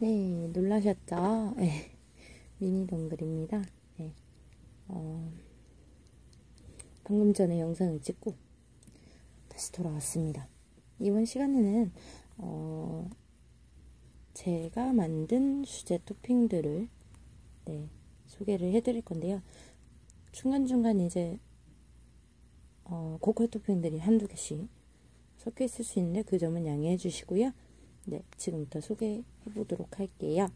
네, 놀라셨죠? 네, 미니 동글입니다. 네, 어, 방금 전에 영상을 찍고 다시 돌아왔습니다. 이번 시간에는 어, 제가 만든 수제 토핑들을 네, 소개를 해드릴 건데요. 중간중간 이제 어, 고퀄 토핑들이 한두 개씩 섞여 있을 수 있는데 그 점은 양해해 주시고요. 네, 지금부터 소개해 보도록 할게요.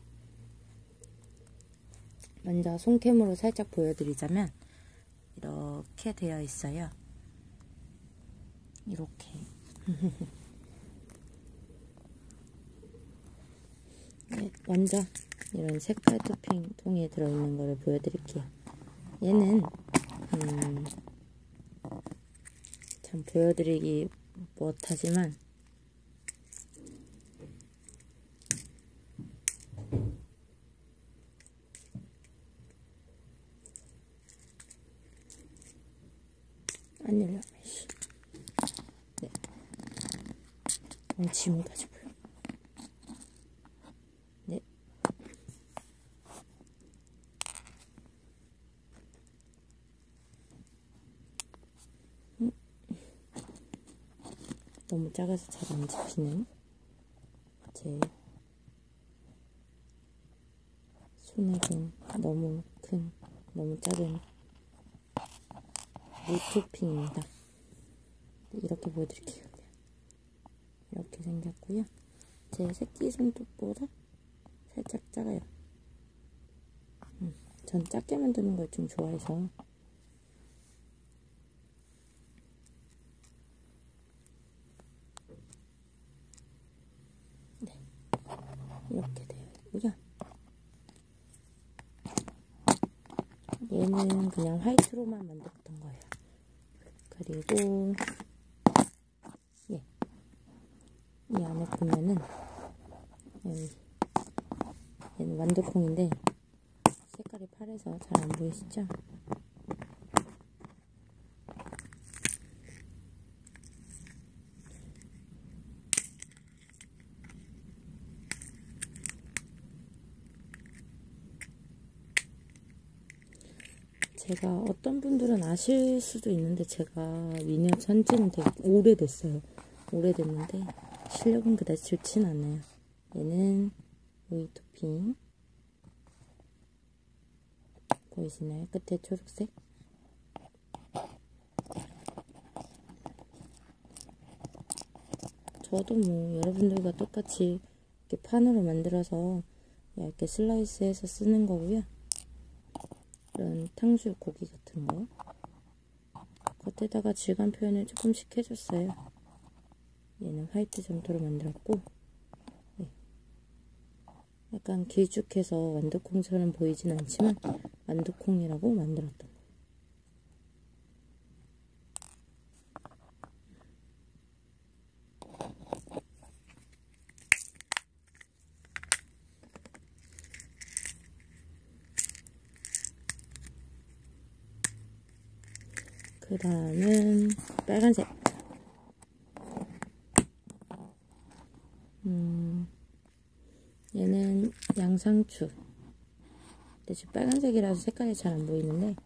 먼저 손캠으로 살짝 보여드리자면 이렇게 되어 있어요. 이렇게. 네, 먼저 이런 색깔 토핑 통에 들어있는 거를 보여드릴게요. 얘는 음, 참 보여드리기 못하지만 안 열려. 씨. 네. 어, 지문까지 보여. 네. 음. 너무 작아서 잘안 집히는 제 손에는 너무 큰, 너무 작은 무토핑입니다. 이렇게 보여드릴게요. 이렇게 생겼고요. 제 새끼 손톱보다 살짝 작아요. 음, 전 작게 만드는 걸 좀 좋아해서 네, 이렇게 되어 있고요. 얘는 그냥 화이트로만 거예요. 그리고 예, 이 안에 보면은 여기 얘는 완두콩인데 색깔이 파래서 잘 안 보이시죠? 제가 어떤 분들은 아실 수도 있는데 제가 미니어 산지는 되게 오래됐어요. 오래됐는데 실력은 그다지 좋진 않아요. 얘는 우유 토핑 보이시나요? 끝에 초록색 저도 뭐 여러분들과 똑같이 이렇게 판으로 만들어서 얇게 슬라이스해서 쓰는 거고요. 이런 탕수육 고기 같은 거 겉에다가 질감 표현을 조금씩 해줬어요. 얘는 화이트 점토로 만들었고 네. 약간 길쭉해서 완두콩처럼 보이진 않지만 완두콩이라고 만들었던 그 다음은 빨간색. 음, 얘는 양상추. 근데 지금 빨간색이라서 색깔이 잘 안 보이는데,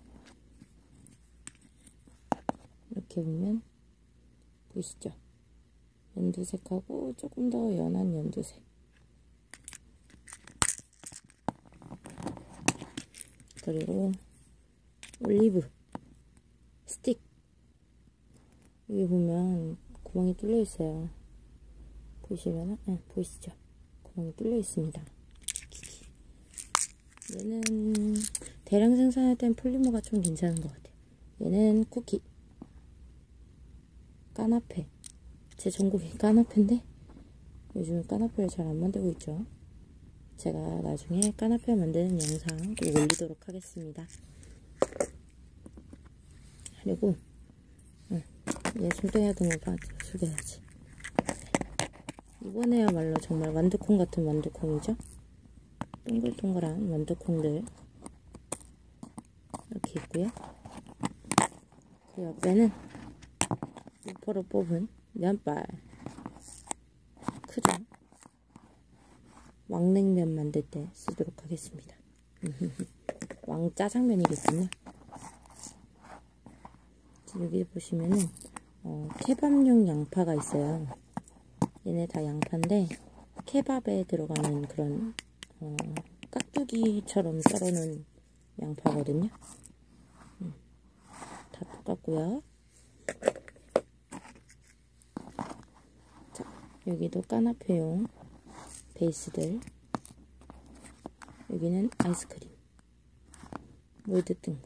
이렇게 보면, 보이시죠? 연두색하고 조금 더 연한 연두색. 그리고 올리브. 스틱 여기 보면 구멍이 뚫려 있어요. 보이시려나? 네, 보이시죠? 구멍이 뚫려 있습니다. 얘는 대량 생산할 땐 폴리머가 좀 괜찮은 것 같아요. 얘는 쿠키. 까나페. 제 전공이 까나페인데 요즘 까나페를 잘 안 만들고 있죠. 제가 나중에 까나페 만드는 영상 꼭 올리도록 하겠습니다. 그리고 응, 얘거 맞아 소개해야지. 이번에야말로 정말 완두콩 같은 완두콩이죠? 동글동글한 완두콩들. 이렇게 있고요. 그 옆에는 루퍼로 뽑은 면발. 크죠? 왕냉면 만들 때 쓰도록 하겠습니다. 왕짜장면이겠군요. 여기 보시면은 어, 케밥용 양파가 있어요. 얘네 다 양파인데 케밥에 들어가는 그런 어, 깍두기처럼 썰어놓은 양파거든요. 음, 다 똑같고요. 자, 여기도 까나페용 베이스들 여기는 아이스크림 몰드 뜬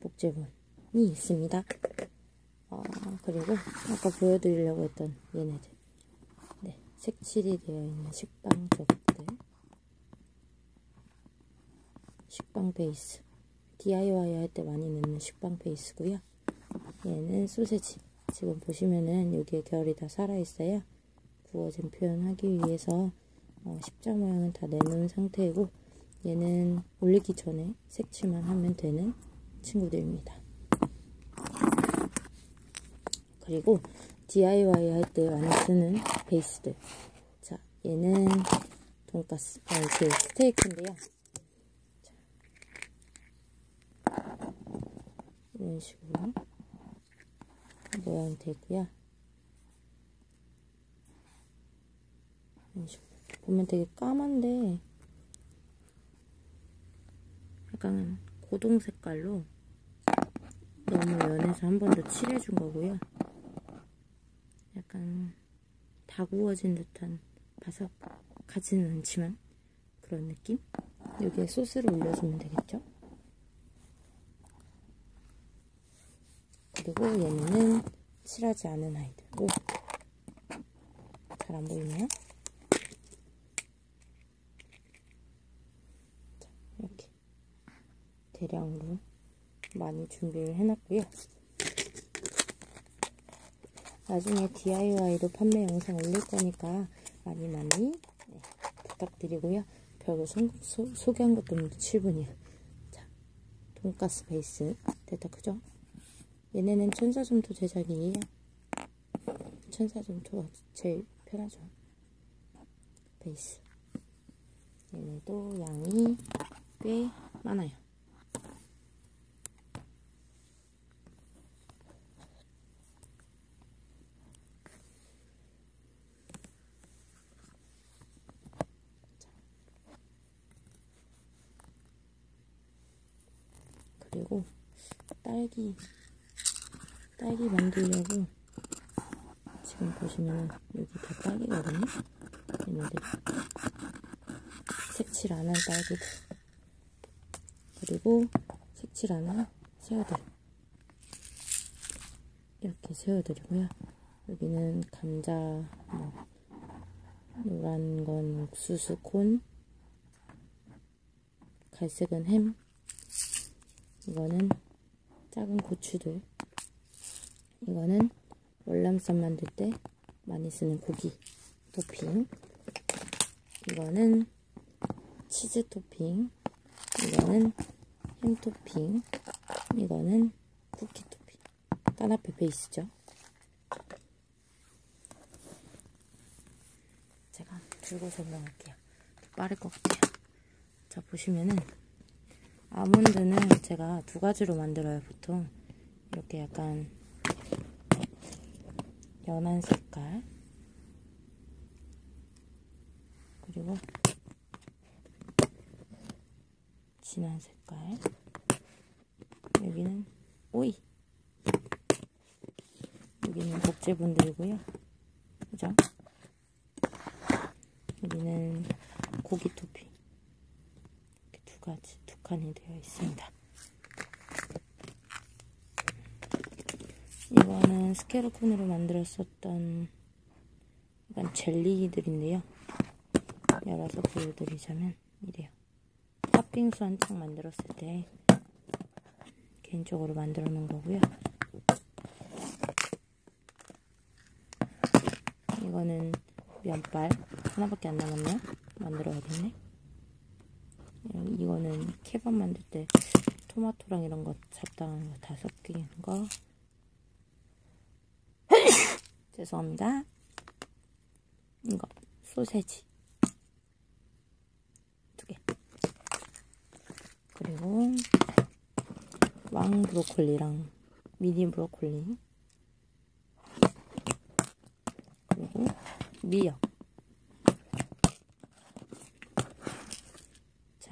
복제본이 있습니다. 어, 그리고 아까 보여드리려고 했던 얘네들 네, 색칠이 되어 있는 식빵 저것들 식빵 베이스 DIY 할 때 많이 넣는 식빵 베이스고요. 얘는 소세지 지금 보시면은 여기에 결이 다 살아있어요. 구워진 표현하기 위해서 어, 십자 모양은 다 내놓은 상태이고 얘는 올리기 전에 색칠만 하면 되는 친구들입니다. 그리고 DIY 할 때 많이 쓰는 베이스들. 자, 얘는 돈가스, 아, 그 스테이크인데요. 자, 이런 식으로 모양이 되고요. 이런 식으로. 보면 되게 까만데 약간 고동 색깔로 너무 연해서 한 번 더 칠해준 거고요. 약간 다 구워진 듯한 바삭하지는 않지만 그런 느낌? 여기에 소스를 올려주면 되겠죠? 그리고 얘네는 칠하지 않은 아이들고 잘 안 보이네요. 자, 이렇게 대량으로 많이 준비를 해놨고요. 나중에 DIY로 판매 영상 올릴 거니까 많이 많이 네, 부탁드리고요. 별로 소, 소, 소개한 것도 없는데 7분이야. 자, 돈가스 베이스 됐다 크죠? 얘네는 천사점토 제작이에요. 천사점토가 제일 편하죠. 베이스. 얘네도 양이 꽤 많아요. 그리고 딸기 딸기 만들려고 지금 보시면 여기 다 딸기거든요? 얘네들. 색칠 안 한 딸기들 그리고 색칠 안 한 새우들. 이렇게 새우들이고요. 여기는 감자 뭐 노란 건 옥수수 콘 갈색은 햄. 이거는 작은 고추들. 이거는 월남쌈 만들 때 많이 쓰는 고기 토핑. 이거는 치즈 토핑. 이거는 햄 토핑. 이거는 쿠키 토핑. 까나페 베이스죠? 제가 들고 설명할게요. 빠를 것 같아요. 자 보시면은 아몬드는 제가 두 가지로 만들어요 보통. 이렇게 약간 연한 색깔. 그리고 진한 색깔. 여기는 오이! 여기는 복제분들이고요. 그죠? 여기는 고기 토핑 이렇게 두 가지 두 칸이 되어 있습니다 이거는 스케르콘으로 만들었었던 약간 젤리들인데요. 열어서 보여드리자면 이래요. 팥빙수 한창 만들었을 때 개인적으로 만들어 놓은 거고요. 이거는 면발 하나밖에 안 남았네요. 만들어야겠네. 이거는 케밥 만들 때 토마토랑 이런 거 잡다한 거 다 섞이는 거. 죄송합니다. 이거 소세지 두 개. 그리고 왕 브로콜리랑 미니 브로콜리. 그리고 미역.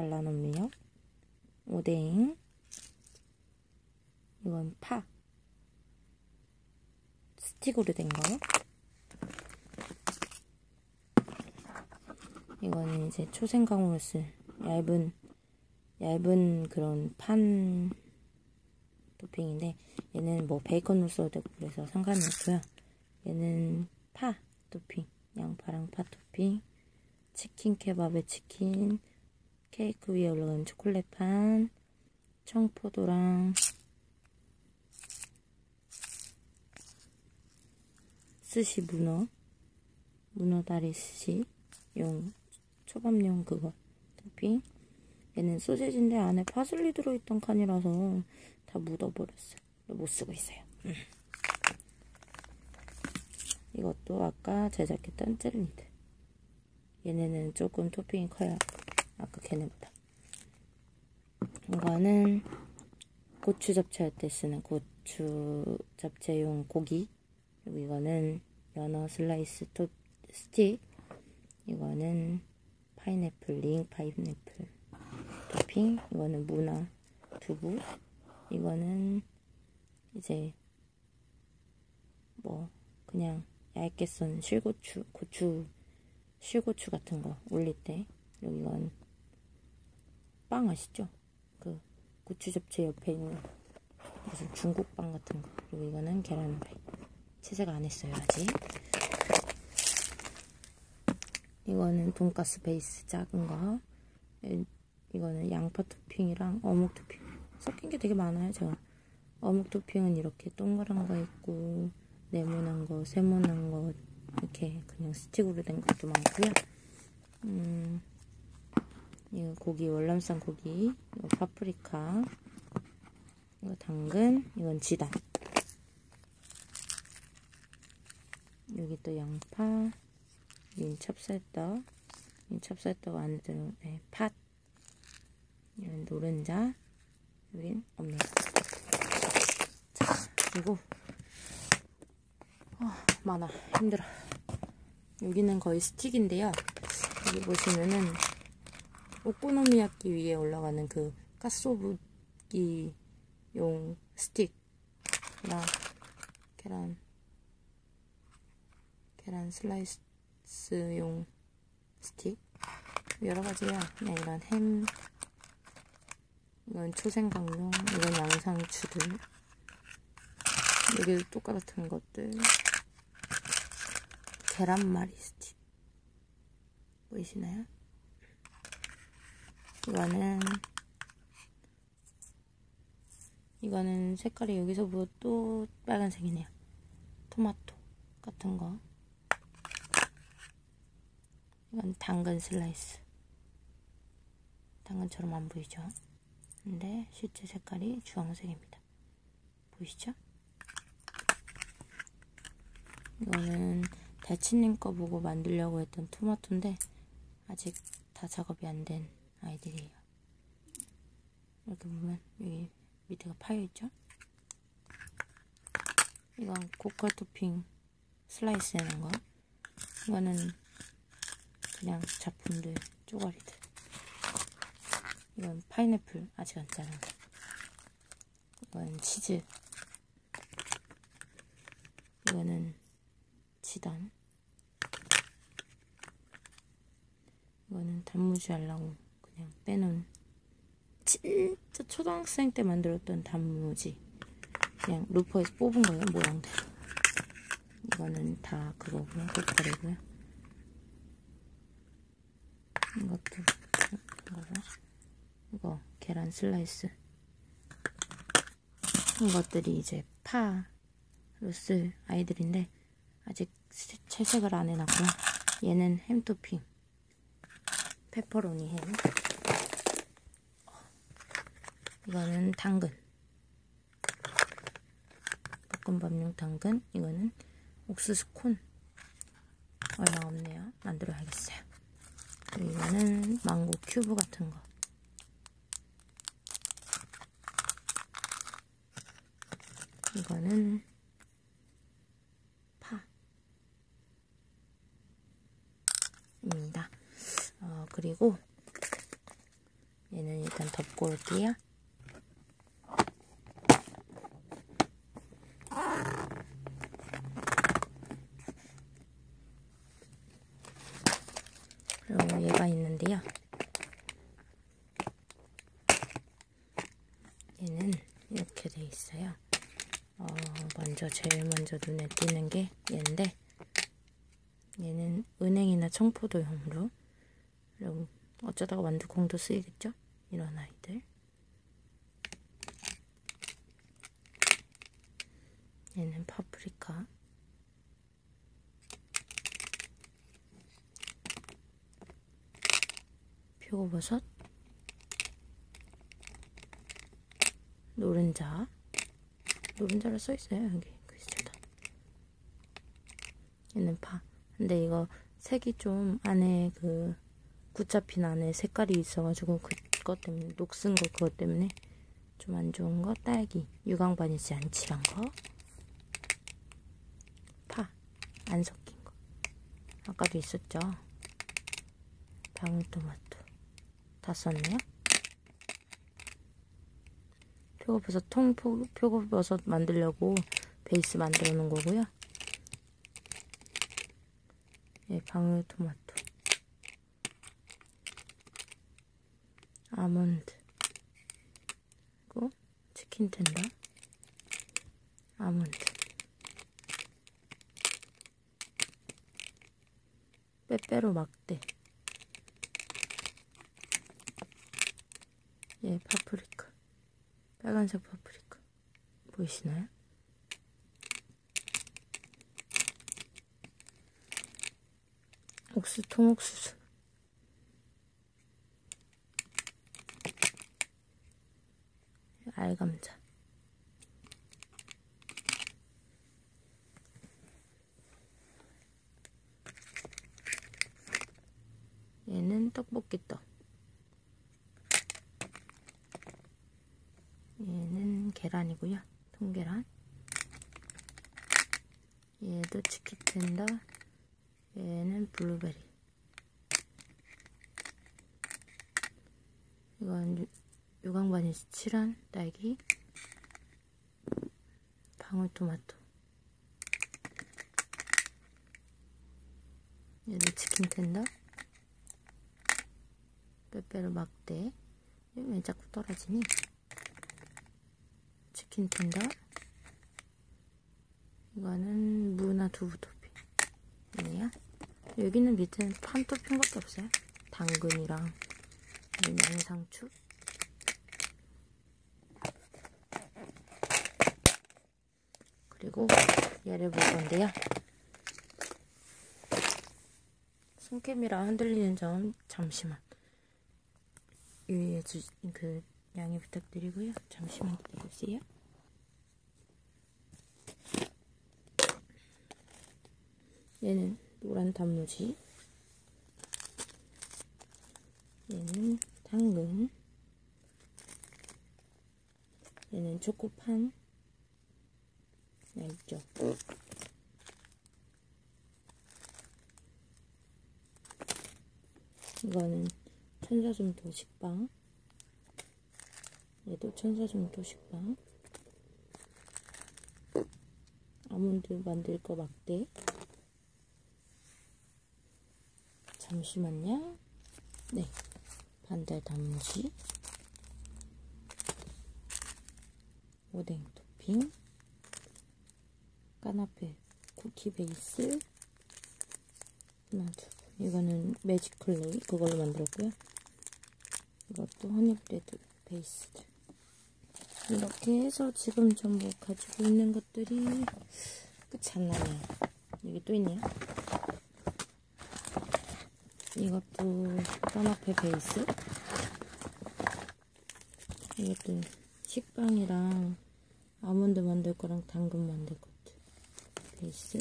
잘라놓은 미역 오뎅. 이건 파. 스틱으로 된 거. 이거는 이제 초생강으로 쓸 얇은 얇은 그런 판 토핑인데 얘는 뭐 베이컨으로 써도 되고 그래서 상관이 없고요. 얘는 파 토핑, 양파랑 파 토핑, 치킨 케밥에 치킨, 케이크 위에 올라간 초콜릿판, 청포도랑 스시 문어, 문어 다리 스시, 용, 초밥용 그거, 토핑. 얘는 소세지인데 안에 파슬리 들어있던 칸이라서 다 묻어버렸어요. 못 쓰고 있어요. 음. 이것도 아까 제작했던 젤리들. 얘네는 조금 토핑이 커요. 아까 걔네보다. 이거는 고추 잡채할 때 쓰는 고추 잡채용 고기. 그리고 이거는 연어 슬라이스 톱 스틱. 이거는 파인애플, 링 파인애플 토핑. 이거는 무나 두부. 이거는 이제 뭐 그냥 얇게 썬 실고추, 고추, 실고추 같은 거 올릴 때. 그리고 이건 빵 아시죠? 그 고추 잡채 옆에 있는 무슨 중국 빵 같은 거. 그리고 이거는 계란후라이. 채색 안 했어요 아직. 이거는 돈가스 베이스 작은 거. 이거는 양파 토핑이랑 어묵 토핑. 섞인 게 되게 많아요 제가. 어묵 토핑은 이렇게 동그란 거 있고 네모난 거, 세모난 거 이렇게 그냥 스틱으로 된 것도 많고요. 음, 이거 고기 월남산 고기, 이거 파프리카, 이거 당근, 이건 지단. 여기 또 양파, 여기 찹쌀떡, 이 찹쌀떡 안에 들어온 네, 팥, 여기 노른자, 여긴 없네요. 자, 그리고 어, 많아 힘들어. 여기는 거의 스틱인데요. 여기 보시면은 오코노미야끼 위에 올라가는 그 가스오브기용 스틱이랑 계란 계란 슬라이스용 스틱 여러 가지야. 그냥 이런 햄 이건 초생강용 이건 양상추들 여기 똑같은 것들 계란말이 스틱 보이시나요? 이거는 이거는 색깔이 여기서부터 또 빨간색이네요. 토마토 같은 거. 이건 당근 슬라이스. 당근처럼 안 보이죠? 근데 실제 색깔이 주황색입니다. 보이시죠? 이거는 대치님 거 보고 만들려고 했던 토마토인데 아직 다 작업이 안 된 아이들이에요. 이렇게 보면 여기 밑에가 파여있죠? 이건 고퀄 토핑 슬라이스 해놓은 거. 이거는 그냥 작품들, 쪼가리들. 이건 파인애플 아직 안 자른 거. 이건 치즈. 이거는 지단. 이거는 단무지 하려고 그냥 빼놓은 진짜 초등학생 때 만들었던 단무지. 그냥 루퍼에서 뽑은 거예요, 모양대로. 이거는 다 그거고요, 고퀄이고요. 이것도 이거고. 이거 계란 슬라이스. 이것들이 이제 파로 쓸 아이들인데 아직 채색을 안 해놨고요. 얘는 햄 토핑. 페퍼로니 햄. 이거는 당근. 볶음밥용 당근. 이거는 옥수수 콘. 얼마 없네요. 만들어야겠어요. 이거는 망고 큐브 같은 거. 이거는 파입니다. 어, 그리고 얘는 일단 덮고 올게요. 얘가 있는데요. 얘는 이렇게 돼 있어요. 어, 먼저 제일 먼저 눈에 띄는 게 얘인데 얘는 은행이나 청포도용으로 어쩌다가 완두콩도 쓰이겠죠? 이런 아이들 얘는 파프리카 표고버섯 노른자. 노른자라 써있어요 여기. 글씨다 얘는 파. 근데 이거 색이 좀 안에 그 붙잡힌 안에 색깔이 있어가지고 그것 때문에 녹슨 거 그것 때문에 좀 안 좋은 거? 딸기. 유광 바니지 안 칠한 거 파. 안 섞인 거. 아까도 있었죠? 방울토마토 다 썼네요. 표고버섯 통 표고버섯 만들려고 베이스 만들어 놓은 거고요. 예, 방울토마토. 아몬드. 그리고 치킨 텐더. 아몬드. 빼빼로 막대 예 파프리카. 빨간색 파프리카. 보이시나요? 옥수 통옥수수 알감자 얘는 떡볶이떡 얘는 계란이고요. 통계란. 얘도 치킨텐더 얘는 블루베리. 이건 유광바니 칠한 딸기. 방울토마토. 얘도 치킨 텐더. 빼빼로 막대. 왜 자꾸 떨어지니 치킨 텐더 이거는 무나 두부 토핑이네요 여기는 밑에는 판 토핑밖에 없어요. 당근이랑 양상추. 그리고 얘를 볼 건데요. 손캠이라 흔들리는 점 잠시만. 유의해 주, 그 양해 부탁드리고요. 잠시만 기다려주세요. 얘는 노란 단무지. 얘는 당근. 얘는 초코판. 얇죠? 이거는 천사점토 식빵 얘도 천사점토 식빵. 아몬드 만들 거 막대. 잠시만요. 네. 반달 단무지. 오뎅 토핑. 까나페 쿠키 베이스. 하나 두 이거는 매직 클레이 그걸로 만들었고요. 이것도 허니브레드 베이스들 이렇게 해서 지금 전부 가지고 있는 것들이 끝이 안 나네요 여기 또 있네요. 이것도 까나페 베이스. 이것도 식빵이랑 아몬드 만들 거랑 당근 만들 거 베이스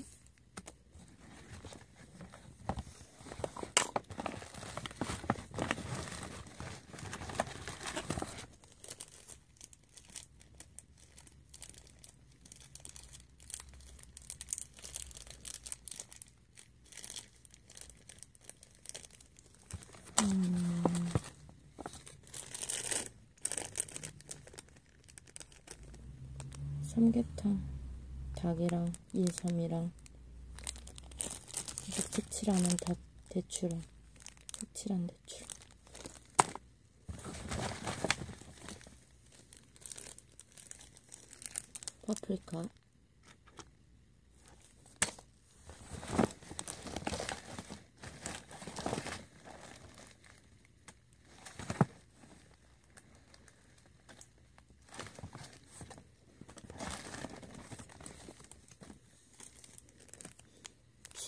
삼계탕 닭이랑 인삼이랑 이렇게 색칠하는 대추랑 색칠한 대추.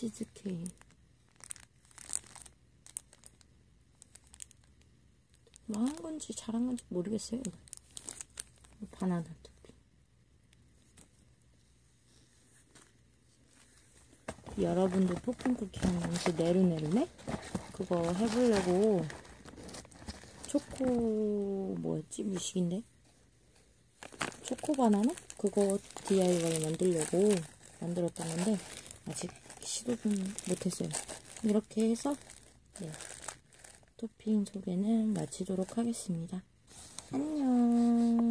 치즈케이크 망한 건지 잘한 건지 모르겠어요. 바나나 토핑. 여러분도 토핑 쿠키 하는 그 네루네루네? 그거 해보려고 초코 뭐였지? 무식인데? 초코 바나나? 그거 DIY 만들려고 만들었던 건데 아직 시도는 못했어요. 이렇게 해서 네, 토핑 소개는 마치도록 하겠습니다. 안녕.